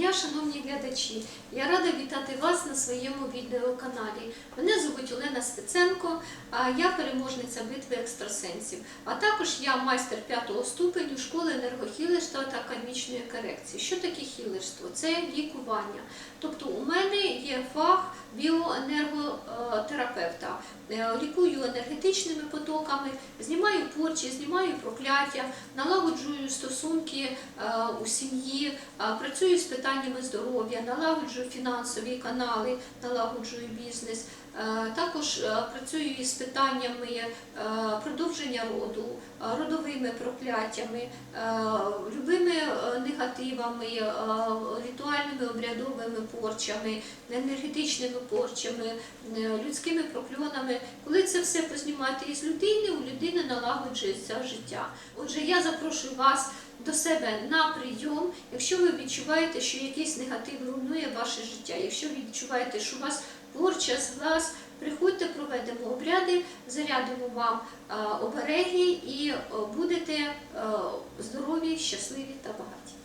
Дня, шановні глядачі! Я рада вітати вас на своєму відеоканалі. Мене звуть Олена Стеценко, а я переможниця битви екстрасенсів. А також я майстер п'ятого ступеню школи енергохілерства та кармічної корекції. Що таке хілерство? Це лікування. Тобто у мене є фах біоенерготерапевта. Е, Лікую енергетичними потоками, знімаю порчі, знімаю прокляття, налагоджую стосунки е, у сім'ї, е, працюю з питаннями здоров'я, налагоджую фінансові канали, налагоджую бізнес. Е, Також працюю із питаннями продовження роду, родовими прокляттями, любими негативами, ритуальними обрядовими порчами, енергетичними порчами, людськими прокльонами. Коли це все познімати із людини, у людини налагоджується життя. Отже, я запрошую вас до себе на прийом, якщо ви відчуваєте, що якийсь негатив руйнує ваше життя, якщо ви відчуваєте, що у вас порча, зглаз, приходьте, проведемо обряди, зарядимо вам е, обереги і е, будете е, здорові, щасливі та багаті.